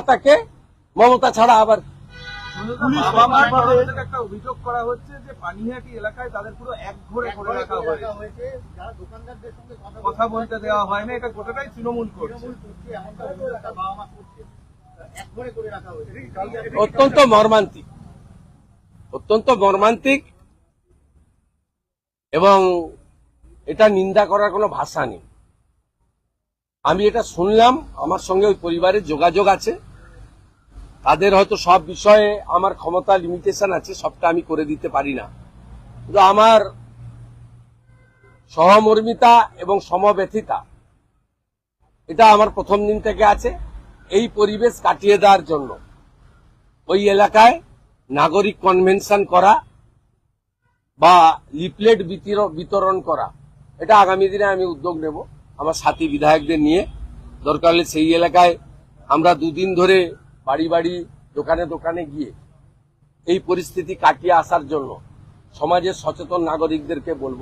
তাকে মমতা ছাড়া আবার অভিযোগ করা হচ্ছে যে এলাকায় তাদের পুরো এক ঘরে কথা বলতে দেওয়া হয় না তৃণমূল অত্যন্ত মর্মান্তিক অত্যন্ত মর্মান্তিক এবং এটা নিন্দা করার কোনো ভাষা নেই। আমি এটা শুনলাম, আমার সঙ্গে ওই পরিবারের যোগাযোগ আছে। তাদের হয়তো সব বিষয়ে আমার ক্ষমতা লিমিটেশন আছে, সবটা আমি করে দিতে পারি না। কিন্তু আমার সহমর্মিতা এবং সমব্যথিতা, এটা আমার প্রথম দিন থেকে আছে, এই পরিবেশ কাটিয়ে দেওয়ার জন্য। ওই এলাকায় নাগরিক কনভেনশন করা বা লিপলেট বিতির- বিতরণ করা, এটা আগামী দিনে আমি উদ্যোগ নেব আমার সাথী বিধায়কদের নিয়ে। দরকার হলে সেই এলাকায় আমরা দুদিন ধরে বাড়ি বাড়ি দোকানে দোকানে গিয়ে এই পরিস্থিতি কাটিয়ে আসার জন্য সমাজের সচেতন নাগরিকদেরকে বলব।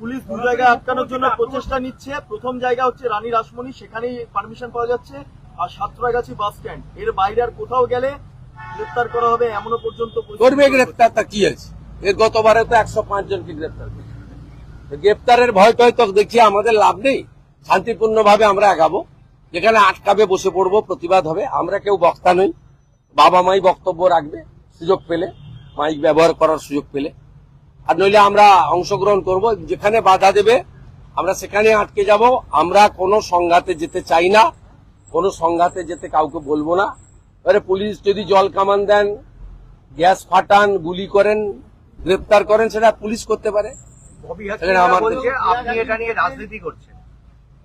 পুলিশ দু জায়গায় আটকানোর জন্য প্রচেষ্টা নিচ্ছে। প্রথম জায়গা হচ্ছে রানী রাসমণি সেখানেই পারমিশন পাওয়া যাচ্ছে। আর সাতরাগাছি বাস স্ট্যান্ড এর বাইরে আর কোথাও গেলে গ্রেপ্তার করা হবে এমনও পর্যন্ত করবে গ্রেপ্তার তা কি আছে এর গতবারে তো একশো পাঁচ জনকে করেছে। তো গ্রেপ্তারের ভয় টয় তো দেখিয়ে আমাদের লাভ নেই। শান্তিপূর্ণভাবে আমরা আগাবো। যেখানে আটকাবে বসে পড়ব প্রতিবাদ হবে। আমরা কেউ বক্তা নই। বাবা মাই বক্তব্য রাখবে সুযোগ পেলে। মাইক ব্যবহার করার সুযোগ পেলে। আর নইলে আমরা অংশগ্রহণ করব। যেখানে বাধা দেবে আমরা সেখানে আটকে যাব। আমরা কোনো সংঘাতে যেতে চাই না। কোনো সংঘাতে যেতে কাউকে বলব না। এবারে পুলিশ যদি জল কামান দেন গ্যাস ফাটান গুলি করেন গ্রেপ্তার করেন সেটা পুলিশ করতে পারে। আপনি এটা নিয়ে রাজনীতি করছেন।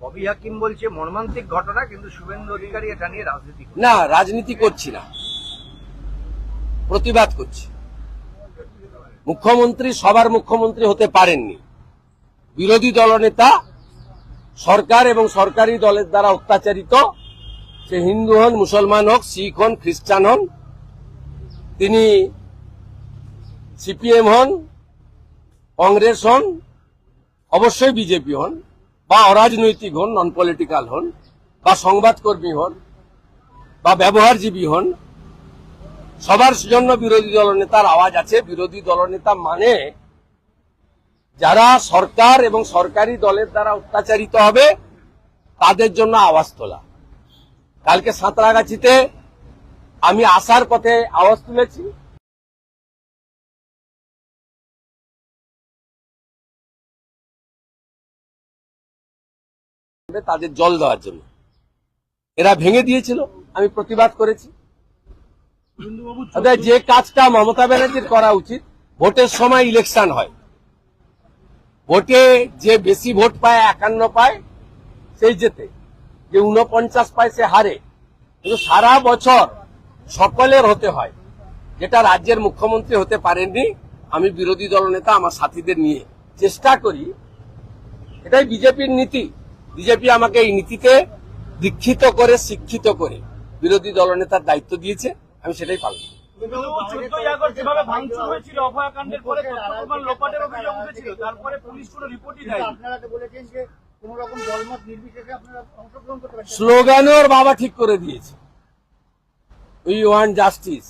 ববি হাকিম বলছে, মর্মান্তিক ঘটনা, কিন্তু শুভেন্দু অধিকারী এটা নিয়ে না, রাজনীতি করছি না। প্রতিবাদ করছি। মুখ্যমন্ত্রী, সবার মুখ্যমন্ত্রী হতে পারেননি। বিরোধী দলনেতা সরকার এবং সরকারি দলের দ্বারা অত্যাচারিত, সে হিন্দু হন, মুসলমান হোক, শিখ হন, খ্রিস্টান হন, তিনি সিপিএম হন, কংগ্রেস হন, অবশ্যই বিজেপি হন। বা অরাজনৈতিক হন নন পলিটিক্যাল হন, বা সংবাদকর্মী হন, বা ব্যবহারজীবী হন, সবার জন্য বিরোধী দলনেতার আওয়াজ আছে। বিরোধী দলনেতা মানে যারা সরকার এবং সরকারি দলের দ্বারা অত্যাচারিত হবে, তাদের জন্য আওয়াজ তোলা। কালকে সাঁতরাগাছিতে আমি আসার পথে আওয়াজ তুলেছি। তাদের জল দেওয়ার জন্য। এরা ভেঙে দিয়েছিল আমি প্রতিবাদ করেছি। যে কাজটা মমতা ব্যানার্জির করা উচিত ভোটের সময় ইলেকশন হয়। ভোটে যে বেশি ভোট পায় একান্ন পায় সেই জেতে। যে উনপঞ্চাশ পায় সে হারে। কিন্তু সারা বছর সকলের হতে হয়। যেটা রাজ্যের মুখ্যমন্ত্রী হতে পারেননি আমি বিরোধী দলনেতা আমার সাথীদের নিয়ে চেষ্টা করি। এটাই বিজেপির নীতি। বিজেপি আমাকে এই নীতিতে দীক্ষিত করে, শিক্ষিত করে বিরোধী দলনেতার দায়িত্ব দিয়েছে, আমি সেটাই পালন বাবা ঠিক করে দিয়েছে। উই ওয়ান্ট জাস্টিস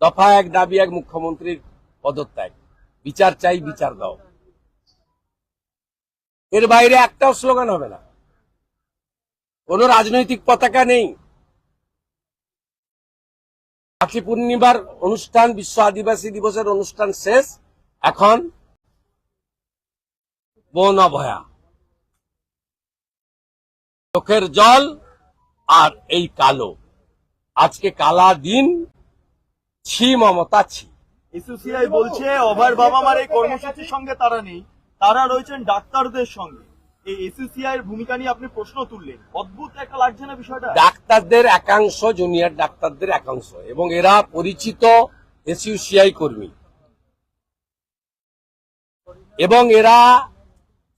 দফা এক, দাবি এক, মুখ্যমন্ত্রীর পদত্যাগ। বিচার চাই, বিচার দাও। এর বাইরে একটাও স্লোগান হবে না। কোন রাজনৈতিক পতাকা নেই। রাখি পূর্ণিমার অনুষ্ঠান, বিশ্ব আদিবাসী দিবসের অনুষ্ঠান শেষ। এখন বন অভয়া চোখের জল আর এই কালো। আজকে কালা দিন, ছি মমতা ছি। বলছে, অভয়ের বাবা মার এই কর্মসূচির সঙ্গে তারা নেই। তারা রয়েছেন ডাক্তারদের সঙ্গে। এর পরিচিত কর্মী। এবং এরা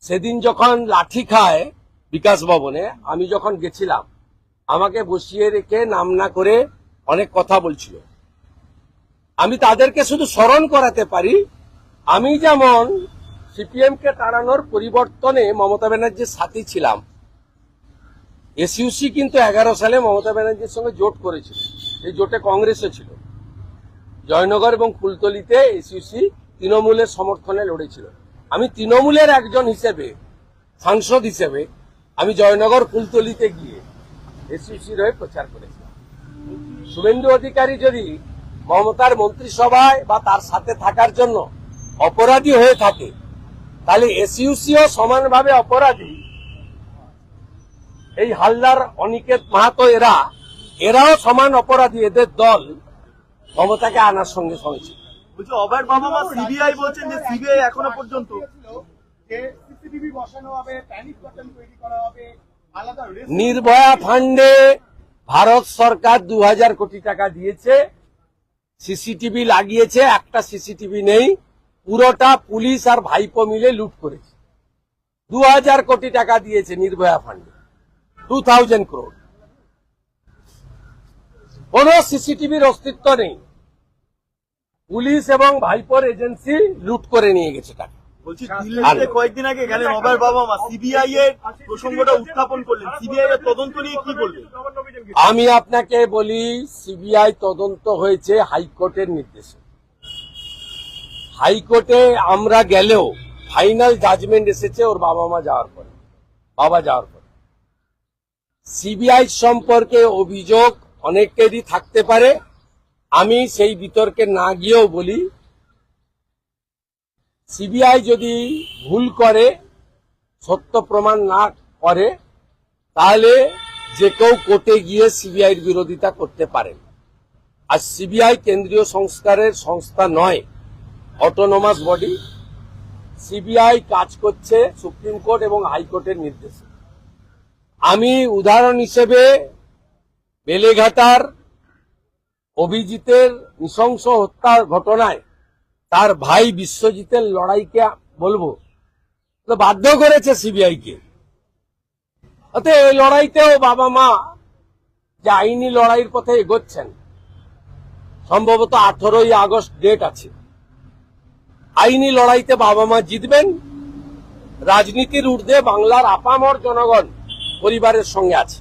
সেদিন যখন লাঠি খায় বিকাশ ভবনে, আমি যখন গেছিলাম, আমাকে বসিয়ে রেখে নাম না করে অনেক কথা বলছিল। আমি তাদেরকে শুধু স্মরণ করাতে পারি, আমি যেমন সিপিএম কে তাড়ানোর পরিবর্তনে মমতা ব্যানার্জির সাথী ছিলাম। এসইউসি কিন্তু এগারো সালে মমতা ব্যানার্জির সঙ্গে জোট করেছিল এই জোটে কংগ্রেসও ছিল। জয়নগর এবং ফুলতলিতে এসইউসি তৃণমূলের সমর্থনে লড়েছিল। আমি তৃণমূলের একজন হিসেবে, সাংসদ হিসেবে, আমি জয়নগর ফুলতলিতে গিয়ে এসইউসির হয়ে প্রচার করেছিলাম। শুভেন্দু অধিকারী যদি মমতার মন্ত্রিসভায় বা তার সাথে থাকার জন্য অপরাধী হয়ে থাকে তাহলে এসইউসিও সমানভাবে অপরাধী। এই হালদার অনিকেত মাহাতো এরা এরাও সমান অপরাধী। এদের দল মমতাকে আনার সঙ্গে সঙ্গে। অভয়ের বাবা মা সিবিআই বলছেন যে সিবিআই এখনও পর্যন্ত নির্ভয়া ফান্ডে ভারত সরকার দু হাজার কোটি টাকা দিয়েছে। সিসিটিভি লাগিয়েছে একটা সিসিটিভি নেই। পুরোটা পুলিশ আর ভাইপো মিলে লুট করেছে। দু হাজার কোটি টাকা দিয়েছে নির্ভয়া ফান্ডে টু থাউজেন্ড ক্রোড কোন সিসিটিভির অস্তিত্ব নেই। পুলিশ এবং ভাইপোর এজেন্সি লুট করে নিয়ে গেছে টাকা। বলছি দিল্লিতে কয়েকদিন আগে গেলেন অভয়ের বাবা মা সিবিআই এর প্রসঙ্গটা উত্থাপন করলেন। সিবিআই এর তদন্ত নিয়ে কি বলবেন? আমি আপনাকে বলি সিবিআই তদন্ত হয়েছে হাইকোর্টের নির্দেশে। হাইকোর্টে আমরা গেলেও ফাইনাল জাজমেন্ট এসেছে ওর বাবা মা যাওয়ার পরে। বাবা যাওয়ার পরে। সিবিআই সম্পর্কে অভিযোগ অনেকেরই থাকতে পারে। আমি সেই বিতর্কে না গিয়েও বলি, সিবিআই যদি ভুল করে, সত্য প্রমাণ না করে, তাহলে যে কেউ কোর্টে গিয়ে সিবিআইয়ের বিরোধিতা করতে পারেন আর সিবিআই কেন্দ্রীয় সংস্কারের সংস্থা নয়। অটোনোমাস বডি সিবিআই কাজ করছে সুপ্রিম কোর্ট এবং হাইকোর্টের নির্দেশে। আমি উদাহরণ হিসেবে বেলেঘাটার অভিজিতের নৃশংস হত্যার ঘটনায় তার ভাই বিশ্বজিতের লড়াইকে বলব, তো বাধ্য করেছে সিবিআই কে। অতএব এই লড়াইতেও বাবা মা যে আইনি লড়াইয়ের পথে এগোচ্ছেন, সম্ভবত আঠেরোই আগস্ট ডেট আছে। আইনি লড়াইতে বাবা মা জিতবেন। রাজনীতির ঊর্ধ্বে বাংলার আপামর জনগণ পরিবারের সঙ্গে আছে।